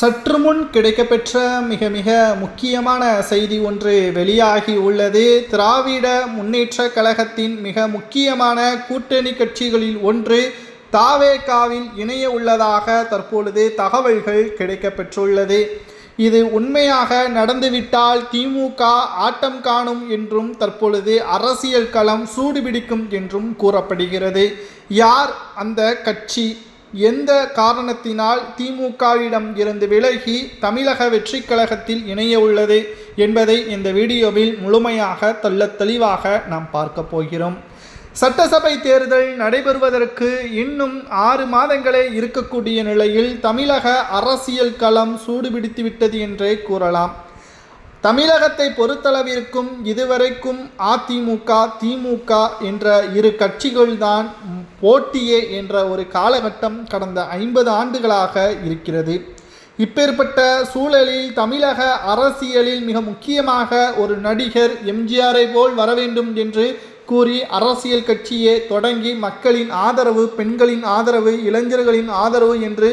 சற்று முன் கிடைக்கப்பெற்ற மிக மிக முக்கியமான செய்தி ஒன்று வெளியாகி உள்ளது. திராவிட முன்னேற்ற கழகத்தின் மிக முக்கியமான கூட்டணி கட்சிகளில் ஒன்று தாவேகாவில் இணைய உள்ளதாக தற்பொழுது தகவல்கள் கிடைக்கப்பெற்றுள்ளது. இது உண்மையாக நடந்துவிட்டால் திமுக ஆட்டம் காணும் என்றும் தற்பொழுது அரசியல் களம் சூடுபிடிக்கும் என்றும் கூறப்படுகிறது. யார் அந்த கட்சி? எந்த காரணத்தினால் திமுகவிடம் இருந்து விலகி தமிழக வெற்றிக் கழகத்தில் இணைய உள்ளது என்பதை இந்த வீடியோவில் முழுமையாக தள்ள தெளிவாக நாம் பார்க்க போகிறோம். சட்டசபை தேர்தல் நடைபெறுவதற்கு இன்னும் ஆறு மாதங்களே இருக்கக்கூடிய நிலையில் தமிழக அரசியல் களம் சூடுபிடித்துவிட்டது என்றே கூறலாம். தமிழகத்தை பொறுத்தளவிற்கும் இதுவரைக்கும் அதிமுக திமுக என்ற இரு கட்சிகள்தான் போட்டியே என்ற ஒரு காலகட்டம் கடந்த ஐம்பது ஆண்டுகளாக இருக்கிறது. இப்பேற்பட்ட சூழலில் தமிழக அரசியலில் மிக முக்கியமாக ஒரு நடிகர் எம்ஜிஆரை போல் வர வேண்டும் என்று கூறி அரசியல் கட்சியை தொடங்கி மக்களின் ஆதரவு பெண்களின் ஆதரவு இளைஞர்களின் ஆதரவு என்று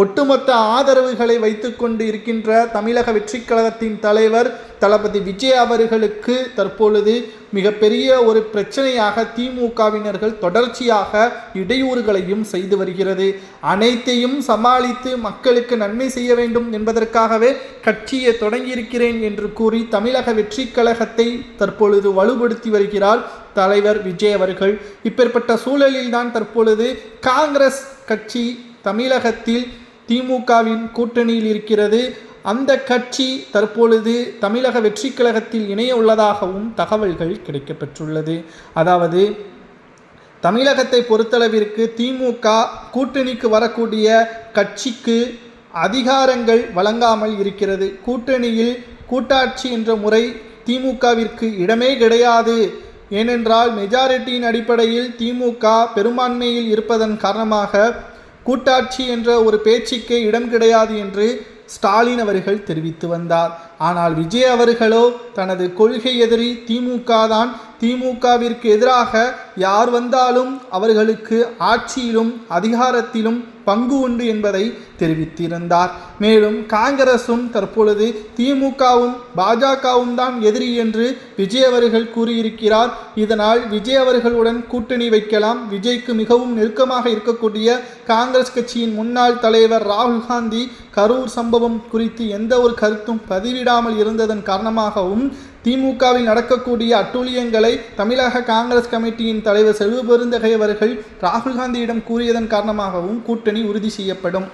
ஒட்டுமொத்த ஆதரவுகளை வைத்துக்கொண்டு இருக்கின்ற தமிழக வெற்றிக் கழகத்தின் தலைவர் தளபதி விஜய் அவர்களுக்கு தற்பொழுது மிகப்பெரிய ஒரு பிரச்சனையாக திமுகவினர்கள் தொடர்ச்சியாக இடையூறுகளையும் செய்து வருகிறது. அனைத்தையும் சமாளித்து மக்களுக்கு நன்மை செய்ய வேண்டும் என்பதற்காகவே கட்சியை தொடங்கியிருக்கிறேன் என்று கூறி தமிழக வெற்றி கழகத்தை தற்பொழுது வலுப்படுத்தி வருகிறார் தலைவர் விஜய் அவர்கள். இப்பேற்பட்ட சூழலில்தான் தற்பொழுது காங்கிரஸ் கட்சி தமிழகத்தில் திமுகவின் கூட்டணியில் இருக்கிறது. அந்த கட்சி தற்பொழுது தமிழக வெற்றி கழகத்தில் இணைய உள்ளதாகவும் தகவல்கள் கிடைக்கப்பெற்றுள்ளது. அதாவது தமிழகத்தை பொறுத்தளவிற்கு திமுக கூட்டணிக்கு வரக்கூடிய கட்சிக்கு அதிகாரங்கள் வழங்காமல் இருக்கிறது. கூட்டணியில் கூட்டாட்சி என்ற முறை திமுகவிற்கு இடமே கிடையாது. ஏனென்றால் மெஜாரிட்டியின் அடிப்படையில் திமுக பெரும்பான்மையில் இருப்பதன் காரணமாக கூட்டாட்சி என்ற ஒரு பேச்சுக்கே இடம் கிடையாது என்று ஸ்டாலின் அவர்கள் தெரிவித்து வந்தார். ஆனால் விஜய் அவர்களோ தனது கொள்கை எதிரி திமுக தான் திமுகவிற்கு எதிராக யார் வந்தாலும் அவர்களுக்கு ஆட்சியிலும் அதிகாரத்திலும் பங்கு உண்டு என்பதை தெரிவித்திருந்தார். மேலும் காங்கிரசும் தற்பொழுது திமுகவும் பாஜகவும் தான் எதிரி என்று விஜய் அவர்கள் கூறியிருக்கிறார். இதனால் விஜய் அவர்களுடன் கூட்டணி வைக்கலாம். விஜய்க்கு மிகவும் நெருக்கமாக இருக்கக்கூடிய காங்கிரஸ் கட்சியின் முன்னாள் தலைவர் ராகுல் காந்தி கரூர் சம்பவம் குறித்து எந்த ஒரு கருத்தும் பதிவிடாமல் இருந்ததன் காரணமாகவும் திமுகவில் நடக்கக்கூடிய அட்டூழியங்களை தமிழக காங்கிரஸ் கமிட்டியின் தலைவர் செல்வ பெருந்தகை அவர்கள் ராகுல் காந்தியிடம் கூறியதன் காரணமாகவும் கூட்டணி உறுதி செய்யப்படும்.